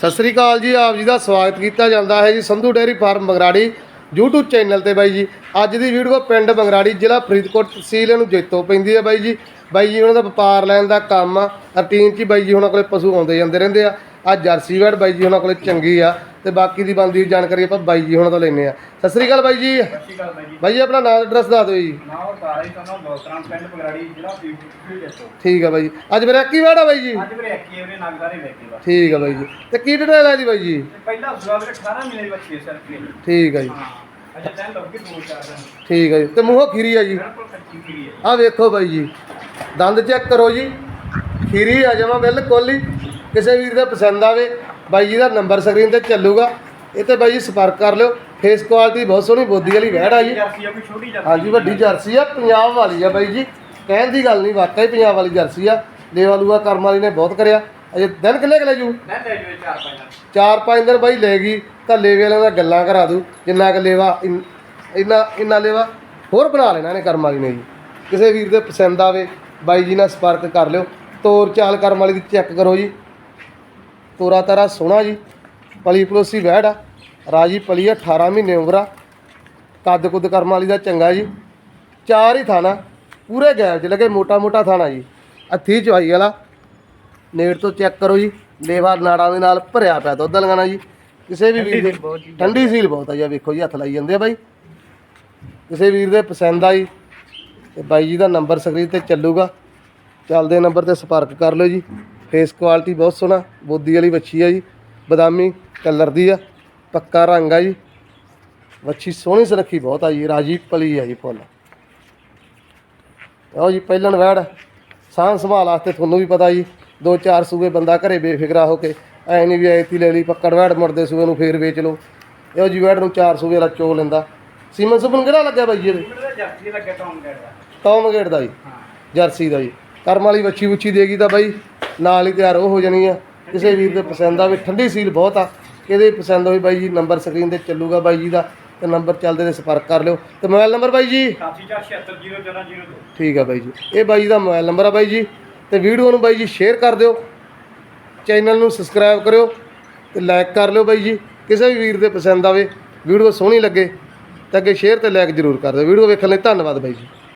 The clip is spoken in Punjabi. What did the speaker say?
ਸਤਿ ਸ੍ਰੀ ਅਕਾਲ ਜੀ, ਆਪ ਜੀ ਦਾ ਸਵਾਗਤ ਕੀਤਾ ਜਾਂਦਾ ਹੈ ਜੀ Sandhu dairy farm Mangrari YouTube channel ਤੇ ਬਾਈ ਜੀ। ਅੱਜ ਦੀ ਵੀਡੀਓ ਪਿੰਡ ਮੰਗਰਾੜੀ ਜ਼ਿਲ੍ਹਾ ਫਰੀਦਕੋਟ ਤਹਿਸੀਲ ਨੂੰ ਜੈਤੋ ਪੈਂਦੀ ਹੈ ਬਾਈ ਜੀ। ਬਾਈ ਜੀ, ਉਹਨਾਂ ਦਾ ਵਪਾਰ ਲੈਣ ਦਾ ਕੰਮ ਆ ਰੂਟੀਨ 'ਚ ਬਾਈ ਜੀ ਉਹਨਾਂ ਕੋਲੇ ਪਸ਼ੂ ਆਉਂਦੇ ਜਾਂਦੇ ਰਹਿੰਦੇ ਆ। ਅੱਜ ਜਰਸੀ ਵੈੜ ਬਾਈ ਜੀ ਉਹਨਾਂ ਕੋਲੇ ਚੰਗੀ ਆ। ਤੇ ਬਾਕੀ ਦੀ ਬੰਦੀ ਜਾਣਕਾਰੀ ਆਪਾਂ ਬਾਈ ਜੀ ਉਹਨਾਂ ਤੋਂ ਲੈਨੇ ਆ ਸਤਿ ਸ੍ਰੀ ਅਕਾਲ ਬਾਈ ਜੀ। ਸਤਿ ਸ਼੍ਰੀ ਅਕਾਲ ਬਾਈ ਜੀ। ਬਾਈ ਜੀ ਆਪਣਾ ਨਾਮ ਐਡਰੈਸ ਦੱਸ ਦਿਓ ਜੀ। ਠੀਕ ਆ ਬਾਈ ਜੀ। ਅੱਜ ਮੇਰਾ ਕੀ ਵੈੜ ਬਾਈ ਜੀ। ਠੀਕ ਆ ਬਾਈ ਜੀ। ਤੇ ਕੀ ਡਿਟੇਲ ਹੈ ਜੀ ਬਾਈ ਜੀ? ਤੇ ਪਹਿਲਾ ਸੁਆ ਮੇਰੇ 18 ਮਹੀਨੇ ਦੀ ਬੱਚੀ ਹੈ ਸਰ ਕੀ ਠੀਕ ਆ ਜੀ। ਠੀਕ ਆ ਜੀ। ਤੇ ਮੂੰਹੋਂ ਖੀਰੀ ਆ ਜੀ। ਆ। ਵੇਖੋ ਬਾਈ ਜੀ। ਦੰਦ ਚੈੱਕ ਕਰੋ ਜੀ। ਖੀਰੀ ਆ ਜਾਵਾਂ ਬਿਲਕੁਲ ਹੀ। ਕਿਸੇ ਵੀਰ ਦਾ ਪਸੰਦ ਆਵੇ। ਬਾਈ ਜੀ ਦਾ ਨੰਬਰ ਸਕਰੀਨ ਤੇ ਚੱਲੂਗਾ। ਇਹ ਤੇ ਬਾਈ ਜੀ ਸੰਪਰਕ ਕਰ ਲਿਓ। ਫੇਸ ਕੁਆਲਿਟੀ ਬਹੁਤ ਸੋਹਣੀ ਬੋਦੀ ਵਾਲੀ ਵਹਿੜ ਆ ਜੀ। ਜਰਸੀ ਆ ਕੋਈ ਛੋਟੀ ਜਰਸੀ ਹਾਂਜੀ ਵੱਡੀ ਜਰਸੀ ਆ ਪੰਜਾਬ ਵਾਲੀ ਆ ਬਾਈ ਜੀ। ਕਹਿਣ ਦੀ ਗੱਲ ਨਹੀਂ ਵਾਕਈ ਪੰਜਾਬ ਵਾਲੀ ਜਰਸੀ ਆ। ਲੇਵਾਲੂਆ ਕਰਮ ਵਾਲੀ ਨੇ ਬਹੁਤ ਕਰਿਆ। ਅਜੇ ਦਿਨ ਕਿੰਨੇ ਕੁ ਲੈ ਜੂ? ਮੈਂ ਲੈ ਜੂ ਚਾਰ ਪੰਜ ਦਿਨ। ਚਾਰ ਪੰਜ ਦਿਨ ਬਾਈ ਲੈ ਗਈ। ਤਾਂ ਲੇਵੇ ਵਾਲਿਆਂ ਦਾ ਗੱਲਾਂ ਕਰਾ ਦੂ ਜਿੰਨਾ ਕੁ ਲੇਵਾ ਇੰਨਾ ਇੰਨਾ ਲੇਵਾ। ਹੋਰ ਬਣਾ ਲੈਣਾ ਨੇ ਕਰਮ ਵਾਲੀ ਨੇ ਜੀ। ਕਿਸੇ ਵੀਰ ਦੇ ਪਸੰਦ ਆਵੇ ਬਾਈ ਜੀ ਨਾਲ ਸੰਪਰਕ ਕਰ ਲਿਓ। ਤੋਰ ਚਾਲ ਕਰਮ ਵਾਲੀ ਦੀ ਚੈੱਕ ਕਰੋ ਜੀ। ਤੋਰਾ ਤਾਰਾ ਸੋਹਣਾ ਜੀ। ਪਲੀ ਪਲੋਸੀ ਵਹਿੜ ਆ। ਰਾਜੀ ਪਲੀ ਆ 18 ਮਹੀਨੇ ਉਮਰ ਆ। ਕੱਦ ਕੁੱਦ ਕਰਮ ਵਾਲੀ ਦਾ ਚੰਗਾ ਜੀ। ਚਾਰ ਹੀ ਥਾਣਾ। ਪੂਰੇ ਗੈਪ 'ਚ ਲੱਗੇ ਮੋਟਾ ਮੋਟਾ ਥਾਣਾ ਜੀ। ਹੱਥੀ ਚਵਾਈ ਵਾਲਾ। ਨੇੜ ਤੋਂ ਚੈੱਕ ਕਰੋ ਜੀ। ਲੇਵਾ ਨਾੜਾਂ ਦੇ ਨਾਲ ਭਰਿਆ ਪਿਆ ਦੁੱਧ ਲਗਾਣਾ ਜੀ। ਕਿਸੇ ਵੀ ਵੀਰ ਦੇ ਠੰਡੀ ਸੀਲ ਬਹੁਤ ਆ ਜੀ। ਵੇਖੋ ਜੀ ਹੱਥ ਲਾਈ ਜਾਂਦੇ ਆ ਬਾਈ। ਕਿਸੇ ਵੀਰ ਦੇ ਪਸੰਦ ਆਈ। ਤੇ ਬਾਈ ਜੀ ਦਾ ਨੰਬਰ ਸਕਰੀਨ ਤੇ ਚੱਲੂਗਾ। ਚੱਲਦੇ ਨੰਬਰ ਤੇ ਸੰਪਰਕ ਕਰ ਲਿਓ ਜੀ। ਫੇਸ ਕੁਆਲਿਟੀ ਬਹੁਤ ਸੋਹਣਾ ਬੋਦੀ ਵਾਲੀ ਵੱਛੀ ਆ ਜੀ ਬਦਾਮੀ ਕਲਰ ਦੀ ਆ ਪੱਕਾ ਰੰਗ ਆ ਜੀ। ਵੱਛੀ ਸੋਹਣੀ ਸੁਨੱਖੀ ਬਹੁਤ ਆ ਜੀ ਰਾਜੀ ਪਲੀ ਆ ਜੀ ਫੁੱਲ। ਆਓ ਜੀ ਪਹਿਲਣ ਵੈੜ ਸਾਂਭ ਸੰਭਾਲ ਵਾਸਤੇ ਤੁਹਾਨੂੰ ਵੀ ਪਤਾ ਜੀ ਦੋ ਚਾਰ ਸੂਬੇ ਬੰਦਾ ਘਰੇ ਬੇਫਿਕਰਾ ਹੋ ਕੇ ਐ ਨਹੀਂ ਵੀ ਐਤੀ ਲੈ ਲਈ ਪੱਕੜ ਵੈੜ ਮੁੜਦੇ ਸੂਬੇ ਨੂੰ ਫੇਰ ਵੇਚ ਲਓ। ਇਹੋ ਜੀ ਵੈੜ ਨੂੰ ਚਾਰ ਸੂਬੇ ਵਾਲਾ ਚੋ ਲੈਂਦਾ। ਸੀਮਨ ਸੁਪਨ ਕਿਹੜਾ ਲੱਗਿਆ ਬਾਈ ਜੀ ਇਹਦੇ? ਜਰਸੀ ਲੱਗੇ ਟੌਮ ਕਰਦਾ ਟੌਮ ਗੇਟ ਦਾ ਜੀ ਜਰਸੀ ਦਾ ਜੀ। ਕਰਮ ਵਾਲੀ ਵੱਛੀ ਉੱਚੀ ਦੇਗੀ ਤਾਂ ਬਾਈ ਨਾਲ ਹੀ ਤਿਆਰ ਉਹ ਹੋ ਜਾਣੀ ਆ। ਕਿਸੇ ਵੀਰ ਦੇ ਪਸੰਦ ਆਵੇ ਠੰਡੀ ਸੀਲ ਬਹੁਤ ਆ। ਕਿਹਦੇ ਪਸੰਦ ਹੋਈ ਬਾਈ ਜੀ, ਨੰਬਰ ਸਕਰੀਨ ਤੇ ਚੱਲੂਗਾ ਬਾਈ ਜੀ ਦਾ ਤੇ ਨੰਬਰ ਚੱਲਦੇ ਤੇ ਸੰਪਰਕ ਕਰ ਲਿਓ। ਤੇ ਮੋਬਾਈਲ ਨੰਬਰ ਬਾਈ ਜੀ? 84767002 ਠੀਕ ਆ ਬਾਈ ਜੀ। ਇਹ ਬਾਈ ਦਾ ਮੋਬਾਈਲ ਨੰਬਰ ਆ ਬਾਈ ਜੀ। ਤੇ ਵੀਡੀਓ ਨੂੰ ਬਾਈ ਜੀ ਸ਼ੇਅਰ ਕਰ ਦਿਓ। ਚੈਨਲ ਨੂੰ ਸਬਸਕ੍ਰਾਈਬ ਕਰਿਓ ਤੇ ਲਾਈਕ ਕਰ ਲਿਓ ਬਾਈ ਜੀ। ਕਿਸੇ ਵੀ ਵੀਰ ਦੇ ਪਸੰਦ ਆਵੇ, ਵੀਡੀਓ ਸੋਹਣੀ ਲੱਗੇ ਤਾਂ ਅੱਗੇ ਸ਼ੇਅਰ ਤੇ ਲਾਈਕ ਜ਼ਰੂਰ ਕਰ ਦਿਓ। ਵੀਡੀਓ ਵੇਖਣ ਲਈ ਧੰਨਵਾਦ ਬਾਈ ਜੀ।